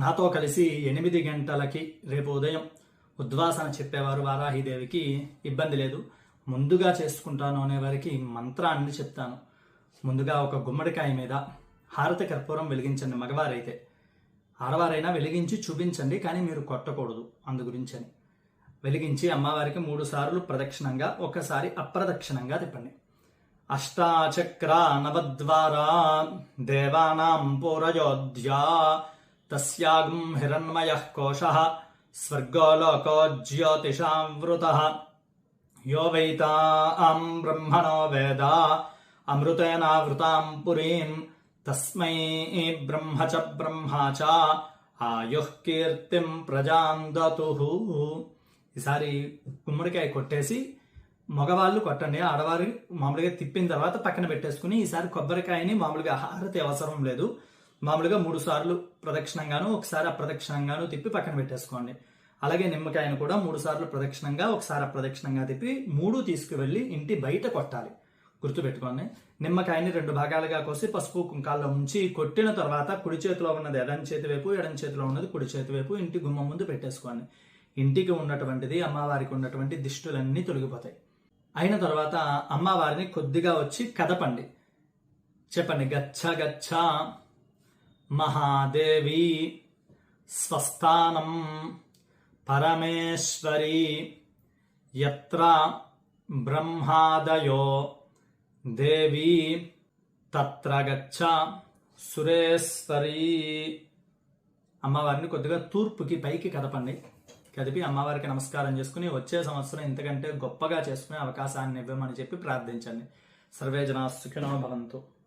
నాతో కలిసి ఎనిమిది గంటలకి రేపు ఉదయం ఉద్వాసన చెప్పేవారు వారాహిదేవికి ఇబ్బంది లేదు. ముందుగా చేసుకుంటాను అనేవారికి మంత్రాన్ని చెప్తాను. ముందుగా ఒక గుమ్మడికాయ మీద హారతి కర్పూరం వెలిగించండి మగవారైతే. ఆడవారైనా వెలిగించి చూపించండి కానీ మీరు కొట్టకూడదు అందు గురించని వెలిగించి అమ్మవారికి మూడు సార్లు ప్రదక్షిణంగా ఒకసారి అప్రదక్షిణంగా తిప్పండి. అష్టాచక్ర నవద్వారా దేవానాం పూరయోధ్యా తస్యాగం హిరణ్మయ కోశ స్వర్గో లోకో జ్యోతిషావృత యో వైతాం బ్రహ్మణో వేద అమృతేనావృతాం పురీం తస్మై బ్రహ్మ చ బ్రహ్మ చ ఆయుః కీర్తిం ప్రజాం ఈసారి గుమ్మడికాయ కొట్టేసి మగవాళ్ళు కొట్టండి ఆడవారు మామూలుగా తిప్పిన తర్వాత పక్కన పెట్టేసుకుని ఈసారి కొబ్బరికాయని మామూలుగా హారతి అవసరం లేదు. మామూలుగా మూడు సార్లు ప్రదక్షిణంగాను ఒకసారి అప్రదక్షిణంగాను తిప్పి పక్కన పెట్టేసుకోండి. అలాగే నిమ్మకాయను కూడా మూడు సార్లు ప్రదక్షిణంగా ఒకసారి అప్రదక్షిణంగా తిప్పి మూడు తీసుకువెళ్ళి ఇంటి బయట కొట్టాలి. గుర్తుపెట్టుకోండి. నిమ్మకాయని రెండు భాగాలుగా కోసి పసుపు కుంకాల్లో ఉంచి కొట్టిన తర్వాత కుడి చేతిలో ఉన్నది ఎడం చేతి వైపు ఎడం చేతిలో ఉన్నది కుడి చేతి వైపు ఇంటి గుమ్మం ముందు పెట్టేసుకోండి. ఇంటికి ఉన్నటువంటిది అమ్మవారికి ఉన్నటువంటి దిష్టులన్నీ తొలగిపోతాయి. అయిన తర్వాత అమ్మవారిని కొద్దిగా వచ్చి కదపండి. చెప్పండి గచ్చ గచ్చ మహాదేవి స్వస్థానం పరమేశ్వరి ఎత్ర బ్రహ్మాదయో దేవి తత్ర గచ్చ సురేశ్వరి. అమ్మవారిని కొద్దిగా తూర్పుకి పైకి కదపండి. కదిపి అమ్మవారికి నమస్కారం చేసుకుని వచ్చే సంవత్సరం ఇంతకంటే గొప్పగా చేసుకునే అవకాశాన్ని ఇవ్వమని చెప్పి ప్రార్థించండి. సర్వే జనా సుఖినో భవంతు.